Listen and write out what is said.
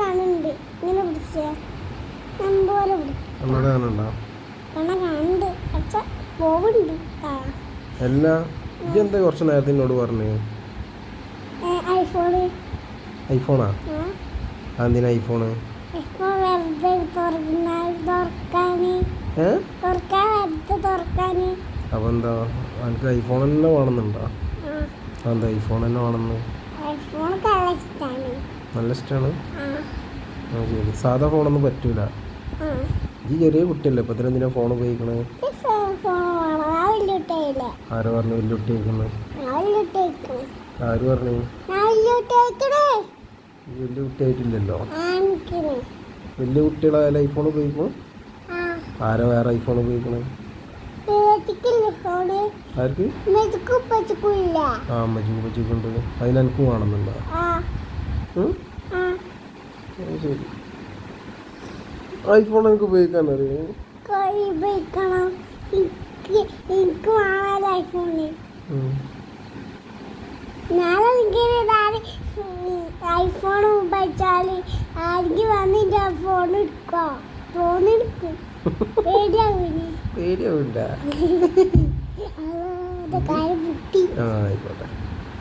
കാണുന്നുണ്ട്. ഇങ്ങനെ പിടിച്ചേ? കണ്ണട കാണുന്നുണ്ടോ? എല്ലാ ഇതെന്താ കുറച്ച് നേരത്തെ എന്നോട് പറഞ്ഞു? ഐഫോണ്. എന്തിനാ ഐഫോണ്? അപ്പൊ എന്താ? എനിക്ക് ഐഫോൺ തന്നെ വേണമെന്നുണ്ടോ? എന്താ ഐഫോൺ തന്നെ വേണമെന്ന്? നല്ല ഇഷ്ടമാണ്. സാധാ ഫോണൊന്നും പറ്റൂല. ഈ ചെറിയ കുട്ടിയല്ലേ? ഇപ്പൊ എന്തിനാ ഫോൺ വലിയുട്ടയില്ലേ ആരോ പറഞ്ഞു വലിയുട്ടയിക്കണേ ആര് പറഞ്ഞു? വലിയ കുട്ടിയായിട്ടില്ലല്ലോ വലിയ കുട്ടികളായാലും ഐഫോൺ ഉപയോഗിക്കും? ആരാ വേറെ ഐഫോൺ ഫോണ്? ആർക്ക്? ആ അമ്മച്ചിക്ക് പച്ചിക്കുണ്ട് അതിനെനിക്കും വേണമെന്നുണ്ടോ? ശരി. ഐഫോൺ എനിക്ക് ഉപയോഗിക്കാൻ അറിയോ? കൈ ഉപയോഗിക്കണം. എനിക്ക് എനിക്ക് വേണമല്ലോ ഐഫോണ് ഉം. നാളെ എനിക്ക് ഐഫോൺ ഉപയോഗിച്ചാൽ ആരെങ്കിലും വന്നിട്ട് ആ ഫോൺ എടുക്കോ? ഫോൺ എടുക്കും. പേടിയാവില്ല പേടിയാവില്ല കാര്യം കുട്ടി ആയിക്കോട്ടെ.